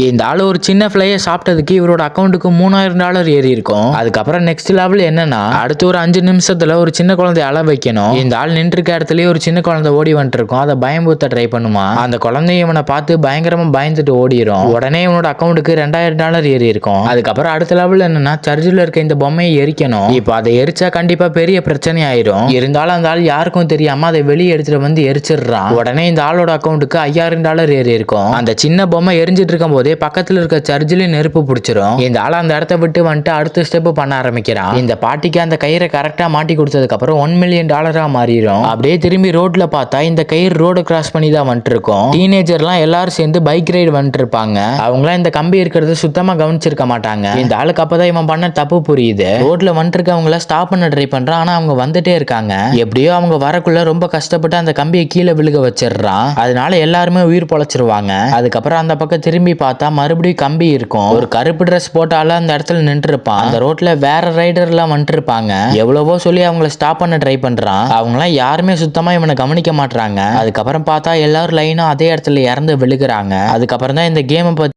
இந்த ஆள் ஒரு சின்ன ஃப்ளையை சாப்பிட்டதுக்கு இவரோட அக்கௌண்ட்டுக்கு மூணாயிரம் டாலர் ஏறி இருக்கும் அதுக்கப்புறம் நெக்ஸ்ட் லெவல் என்னன்னா அடுத்து ஒரு அஞ்சு நிமிஷத்துல ஒரு சின்ன குழந்தைய அள வைக்கணும். இந்த ஆள் நின்று இருக்க இடத்துலயே ஒரு சின்ன குழந்தை ஓடி வந்துட்டு இருக்கும் அதை பயம்பூத்த ட்ரை பண்ணுமா? அந்த குழந்தை இவனை பார்த்து பயங்கரமா பயந்துட்டு ஓடிரும். உடனே இவனோட அக்கௌண்ட்டுக்கு ரெண்டாயிரம் டாலர் ஏறி இருக்கும் அதுக்கப்புறம் அடுத்த லெவல் என்னன்னா சர்ஜில் இருக்க இந்த பொம்மையை எரிக்கணும். இப்போ அதை எரிச்சா கண்டிப்பா பெரிய பிரச்சனை ஆயிரும். இருந்தாலும் அந்த ஆள் யாருக்கும் தெரியாம அதை வெளியே எடுத்துட்டு வந்து எரிச்சிடுறான். உடனே இந்த ஆளோட அக்கௌண்ட்டுக்கு ஐயாயிரம் டாலர் ஏறி இருக்கும் அந்த சின்ன பொம்மை எரிஞ்சிட்டு இருக்கும் போதே பக்கத்துல இருக்க சர்ச்சிலையும் நெருப்பு பிடிச்சிரும். இந்த ஆள் அந்த இடத்த விட்டு வந்துட்டு அடுத்த ஸ்டெப் பண்ண ஆரம்பிக்கிறான். இந்த பாட்டிக்கு அந்த கயிறை கரெக்டா மாட்டி கொடுத்ததுக்கு அப்புறம் ஒன் மில்லியன் டாலரா மாறிடும் அப்படியே திரும்பி ரோட்ல பார்த்தா இந்த கயிறு ரோடு கிராஸ் பண்ணி தான் வந்துட்டு இருக்கும் டீனேஜர்லாம் எல்லாரும் சேர்ந்து பைக் ரைடு வந்துட்டு இருப்பாங்க அவங்களாம் இந்த கம்பி இருக்கிறது சுத்தமா கவனிச்சிருக்க மாட்டாங்க. இந்த ஆளுக்கு அப்பதான் இவன் பண்ண தப்பு புரியுது. ரோட்ல வந்துட்டு இருக்கவங்கள ஸ்டாப் பண்ண ட்ரை பண்றான். ஆனா அவங்க வந்துட்டே இருக்காங்க. எப்படியோ அவங்க வரக்குள்ள ரொம்ப கஷ்டப்பட்டு அந்த கம்பியை கீழே விழுக வச்சிடுறான். அதனால எல்லாருமே உயிர் பொழைச்சிருவாங்க. அதுக்கப்புறம் அந்த பக்கம் திரும்பி பார்த்து பார்த்தா மறுபடியும் கம்பி இருக்கும். ஒரு கருப்பு ட்ரெஸ் போட்டாலும் அந்த இடத்துல நின்றுருப்பான். அந்த ரோட்ல வேற ரைடர்லாம் வந்துருப்பாங்க. வந்துட்டு இருப்பாங்க எவ்வளவோ சொல்லி அவங்கள ஸ்டாப் பண்ண ட்ரை பண்றான். அவங்களாம் யாருமே சுத்தமா இவனை கவனிக்க மாட்றாங்க. அதுக்கப்புறம் பார்த்தா எல்லாரும் லைனும் அதே இடத்துல இறந்து விழுகிறாங்க. அதுக்கப்புறம் தான் இந்த கேமை பத்தி